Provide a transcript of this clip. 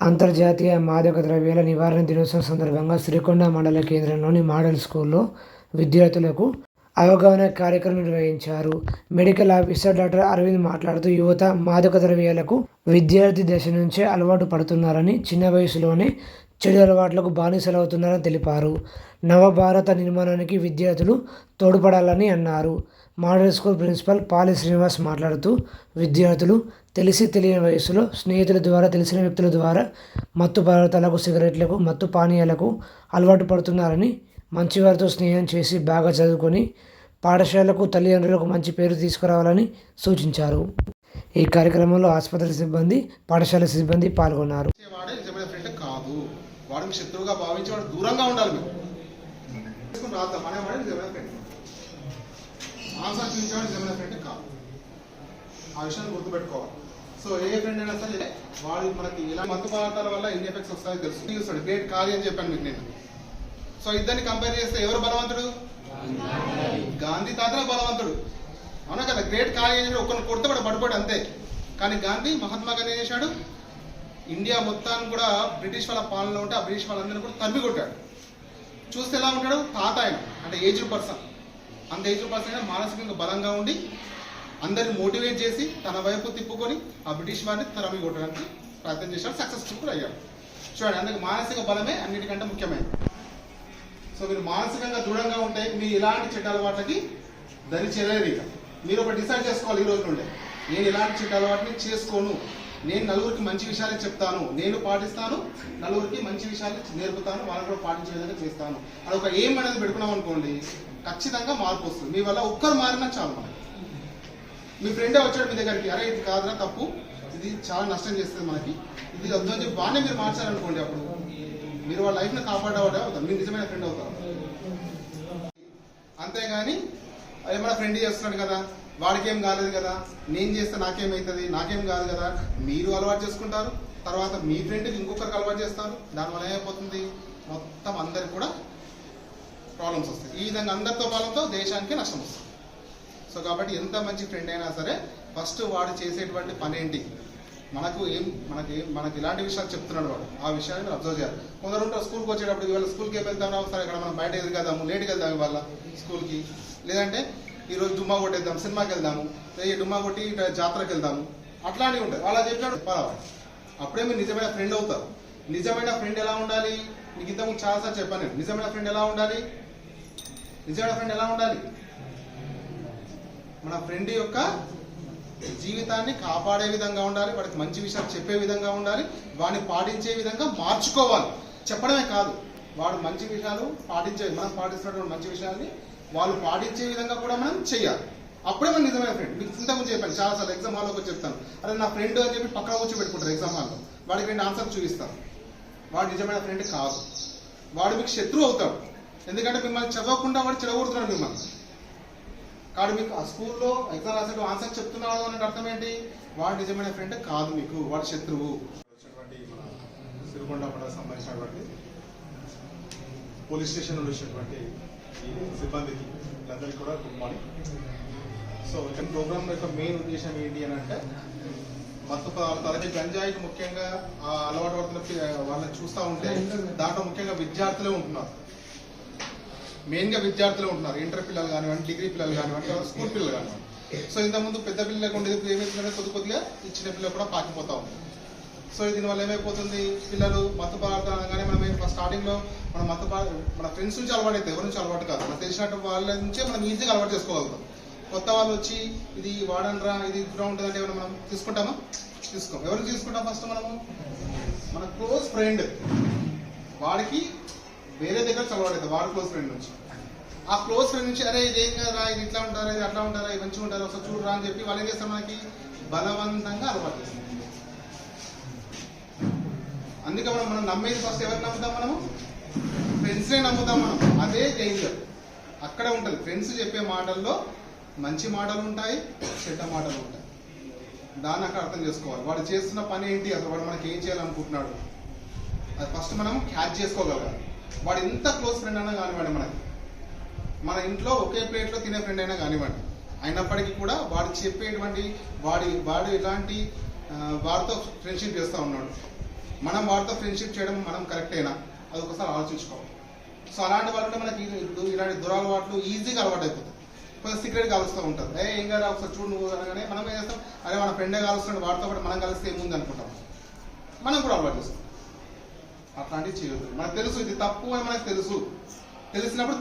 అంతర్జాతీయ మాదక ద్రవ్యాల నివారణ దినోత్సవం సందర్భంగా శ్రీకొండ మండల కేంద్రంలోని మోడల్ స్కూల్లో విద్యార్థులకు అవగాహన కార్యక్రమం నిర్వహించారు. మెడికల్ ఆఫీసర్ డాక్టర్ అరవింద్ మాట్లాడుతూ యువత మాదక ద్రవ్యాలకు విద్యార్థి దశ నుంచే అలవాటు పడుతున్నారని చిన్న వయసులోనే చెడు అలవాట్లకు బానిసలవుతున్నారని తెలిపారు. నవభారత నిర్మాణానికి విద్యార్థులు తోడ్పడాలని అన్నారు. Model school principal Pali Srinivas మాట్లాడుతూ విద్యార్థులు తెలిసి తెలియని వయసులో స్నేహితుల ద్వారా తెలిసిన వ్యక్తుల ద్వారా మత్తు పదార్థాలకు సిగరెట్లకు మత్తు పానీయాలకు అలవాటు పడుతున్నారని మంచివారితో స్నేహం చేసి బాగా చదువుకొని పాఠశాలకు తల్లిదండ్రులకు మంచి పేరు తీసుకురావాలని సూచించారు. ఈ కార్యక్రమంలో ఆసుపత్రి సిబ్బంది పాఠశాల సిబ్బంది పాల్గొన్నారు వాడే నిజమైన ఫ్రెండ్ కాదు వాడు మీ శత్రువుగా భావించి వాడు దూరంగా ఉండాలి మీరు. చేసుకుని రాద్దాం. అనేవాడే నిజమైన ఫ్రెండ్ మాంసాన్ని చూపించేవాడు నిజమైన ఫ్రెండ్ కాదు. ఆ విషయాన్ని గుర్తుపెట్టుకోవాలి. సో ఏ ఫ్రెండ్ అయినా సరే వాడు మనకి ఇలా మత్తు పదార్థాల వల్ల ఎన్ని ఎఫెక్ట్స్ వస్తాయో తెలుసు. చూస్తాడు గ్రేట్ కాదు అని చెప్పాను మీకు నేను. సో ఇద్దరిని కంపేర్ చేస్తే ఎవరు బలవంతుడు? గాంధీ తాతనే బలవంతుడు. అవునా కదా? గ్రేట్ కాలేజ్ ఒకరిని కొడితే వాడు పడిపోయాడు అంతే. కానీ గాంధీ మహాత్మా గాంధీ చేశాడు? ఇండియా మొత్తాన్ని కూడా బ్రిటిష్ వాళ్ళ పాలనలో ఉంటే ఆ బ్రిటిష్ వాళ్ళందరినీ కూడా తరిమి కొట్టాడు. చూస్తే ఎలా ఉంటాడు? తాత ఆయన అంటే ఏజ్డ్ పర్సన్. అంత ఏజ్డ్ పర్సన్ అయినా మానసికంగా బలంగా ఉండి అందరిని మోటివేట్ చేసి తన వైపు తిప్పుకొని ఆ బ్రిటిష్ వారిని తరమి కొట్టడానికి ప్రయత్నం చేశాడు. సక్సెస్ఫుల్ అయ్యాడు. చూడండి అందుకు మానసిక బలమే అన్నిటికంటే ముఖ్యమైనది. సో మీరు మానసికంగా దృఢంగా ఉంటే మీ ఇలాంటి చెడ్డ అలవాట్లకి దరి చెల్లరు ఇక. మీరు ఒక డిసైడ్ చేసుకోవాలి ఈ రోజు నుండే. నేను ఇలాంటి చెడ్డ అలవాటుని చేసుకోను. నేను నలుగురికి మంచి విషయాలు చెప్తాను. నేను పాటిస్తాను నలుగురికి మంచి విషయాలు నేర్పుతాను వాళ్ళని కూడా పాటించే విధంగా చేస్తాను. అది ఒక ఏం అనేది పెట్టుకున్నాం అనుకోండి ఖచ్చితంగా మార్పు వస్తుంది. మీ వల్ల ఒక్కరు మారినా చాలు. మీ ఫ్రెండే వచ్చాడు మీ దగ్గరికి అరే ఇది కాదురా తప్పు. ఇది చాలా నష్టం చేస్తుంది మనకి. ఇది వద్దు అని చెప్పి బాగానే మీరు మార్చారనుకోండి అప్పుడు. మీరు వాళ్ళ లైఫ్ని కాపాడవడే అవుతారు. మీరు నిజమైన ఫ్రెండ్ అవుతారు. అంతేగాని ఏమైనా ఫ్రెండ్ చేస్తున్నాడు కదా. వాడికేం కాలేదు కదా? నేను చేస్తే నాకేమవుతుంది నాకేం కాదు కదా? మీరు అలవాటు చేసుకుంటారు. తర్వాత మీ ఫ్రెండ్కి ఇంకొకరికి అలవాటు చేస్తారు. దానివల్ల ఏమైపోతుంది? మొత్తం అందరికి కూడా ప్రాబ్లమ్స్ వస్తాయి. ఈ విధంగా అందరితో పాలనతో దేశానికి నష్టం వస్తుంది. సో కాబట్టి ఎంత మంచి ఫ్రెండ్ అయినా సరే ఫస్ట్ వాడు చేసేటువంటి పని ఏంటి మనకు ఏం మనకి మనకి ఇలాంటి విషయాలు చెప్తున్నాడు వాడు. ఆ విషయాన్ని మీరు అబ్జర్వ్ చేయాలి. కొందరు ఉంటారు స్కూల్కి వచ్చేటప్పుడు ఇవాళ స్కూల్కి ఏం వెళ్తాం సరే ఇక్కడ మనం బయట ఎదురుకెళ్దాము లేట్కి వెళ్దాం ఇవాళ స్కూల్కి. లేదంటే ఈరోజు డుమ్మా కొట్టేద్దాం సినిమాకి వెళ్దాము ఈ డుమ్మా కొట్టి జాతరకు జాతరకి వెళ్దాము. అట్లానే ఉంటుంది. అలా చెప్పాడు పర్వాలేదు అప్పుడే మీరు నిజమైన ఫ్రెండ్ అవుతారు. నిజమైన ఫ్రెండ్ ఎలా ఉండాలి? నీకు ఇంతకు చాలాసార్లు చెప్పాను నేను. నిజమైన ఫ్రెండ్ ఎలా ఉండాలి? నిజమైన ఫ్రెండ్ ఎలా ఉండాలి? మన ఫ్రెండ్ యొక్క జీవితాన్ని కాపాడే విధంగా ఉండాలి. వాడికి మంచి విషయాలు చెప్పే విధంగా ఉండాలి. వాడిని పాటించే విధంగా మార్చుకోవాలి. చెప్పడమే కాదు. వాడు మంచి విషయాలు పాటించే మనం పాటిస్తున్నటువంటి మంచి విషయాల్ని వాళ్ళు పాటించే విధంగా కూడా మనం చెయ్యాలి అప్పుడే మన నిజమైన ఫ్రెండ్ మీకు ఇంతకుముందు చెప్పాను చాలాసార్లు ఎగ్జామ్ హాల్లో వచ్చి చెప్తాను. అరే నా ఫ్రెండ్ అని చెప్పి పక్కన వచ్చి పెట్టుకుంటారు ఎగ్జామ్ హాల్లో వాడికి రెండు ఆన్సర్ చూపిస్తాను వాడు నిజమైన ఫ్రెండ్ కాదు. వాడు మీకు శత్రువు అవుతాడు. ఎందుకంటే మిమ్మల్ని చదవకుండా వాడు చెడగొడుతున్నాడు మిమ్మల్ని. కాదు మీకు ఆ స్కూల్లో ఎగ్జామ్ రాసేట ఆన్సర్ చెప్తున్నాడు అనే అర్థం ఏంటి? వాడు నిజమైన ఫ్రెండ్ కాదు మీకు. వాడు శత్రువు. వచ్చినటువంటి మన సిరికొండ సంబంధించినటువంటి పోలీస్ స్టేషన్లో వచ్చినటువంటి ఈ సిబ్బందికి వీళ్ళందరికీ కూడా గుడ్ మార్నింగ్ సో ఈ ప్రోగ్రామ్ యొక్క మెయిన్ ఉద్దేశం ఏంటి అని అంటే మత్తు పదార్థాలకి గంజాయికి ముఖ్యంగా ఆ అలవాటు పడుతున్న వాళ్ళని చూస్తూ ఉంటే దాంట్లో ముఖ్యంగా విద్యార్థులే ఉంటున్నారు. మెయిన్గా విద్యార్థులే ఉంటున్నారు. ఇంటర్ పిల్లలు కానివ్వండి డిగ్రీ పిల్లలు కానివ్వండి స్కూల్ పిల్లలు కానివ్వండి. సో ఇంతకుముందు పెద్ద పిల్లలకు ఉండేది ఇప్పుడు ఏమవుతుందంటే కొద్ది కొద్దిగా ఈ చిన్న పిల్లలు కూడా పాకిపోతూ ఉంది సో దీనివల్ల ఏమైపోతుంది? పిల్లలు మత్తు పదార్థాలు అనగానే మనం స్టార్టింగ్లో మన మత్తు మన ఫ్రెండ్స్ నుంచి అలవాటు అయితే ఎవరి నుంచి అలవాటు కాదు. మనకు తెలిసినట్టు వాళ్ళ నుంచే మనం ఈజీగా అలవాటు చేసుకోగలుగుతాం. కొత్త వాళ్ళు వచ్చి ఇది వాడనరా ఇది ఇదిగా ఉంటుంది అంటే మనం తీసుకుంటామా? తీసుకోం ఎవరు తీసుకుంటాం ఫస్ట్ మనము? మన క్లోజ్ ఫ్రెండ్ వాడికి వేరే దగ్గర చదవలేదు వాడు క్లోజ్ ఫ్రెండ్ నుంచి. ఆ క్లోజ్ ఫ్రెండ్ నుంచి అరే ఇది కదా ఇది ఇట్లా ఉంటారా ఇది అట్లా ఉంటారా ఇది మంచిగా ఉంటారా ఒకసారి చూడరా అని చెప్పి వాళ్ళు ఏం చేస్తారు మనకి? బలవంతంగా అలవాటు చేస్తారు. అందుకే మనం మనం నమ్మేది ఫస్ట్ ఎవరిని నమ్ముతాం మనము? ఫ్రెండ్స్నే నమ్ముతాం మనం. అదే డేంజర్ అక్కడే ఉంటుంది. ఫ్రెండ్స్ చెప్పే మాటల్లో మంచి మాటలు ఉంటాయి చెడ్డ మాటలు ఉంటాయి. దాన్ని అక్కడ అర్థం చేసుకోవాలి. వాడు చేస్తున్న పని ఏంటి? అసలు వాడు మనకి ఏం చేయాలనుకుంటున్నాడు? అది ఫస్ట్ మనం క్యాచ్ చేసుకోగలగాలి వాడు ఎంత క్లోజ్ ఫ్రెండ్ అయినా కానివ్వండి మనకి. మన ఇంట్లో ఒకే ప్లేట్లో తినే ఫ్రెండ్ అయినా కానివ్వండి. అయినప్పటికీ కూడా వాడు చెప్పేటువంటి వాడి వాడు ఎలాంటి వారితో వాడితో ఫ్రెండ్షిప్ చేస్తూ ఉన్నాడు. మనం వారితో ఫ్రెండ్షిప్ చేయడం మనం కరెక్టేనా అది ఒకసారి ఆలోచించుకోవాలి. సో అలాంటి వాళ్ళు మనకి ఇలాంటి దురలవాట్లు ఈజీగా అలవాటు అయిపోతుంది కొంచెం సీక్రెట్ కలుస్తూ ఉంటారు. ఏ ఏం కదా ఒకసారి చూడు నువ్వు అనగానే మనం ఏం చేస్తాం? అరే మన ఫ్రెండే కాలుస్తున్నాడు వాడితో పాటు మనం కలిస్తే ఏముంది అనుకుంటాం. మనం కూడా అలవాటు చేస్తాం అట్లాంటివి చేయొద్దు. మనకు తెలుసు ఇది తప్పు అని మనకు తెలుసు. తెలిసినప్పుడు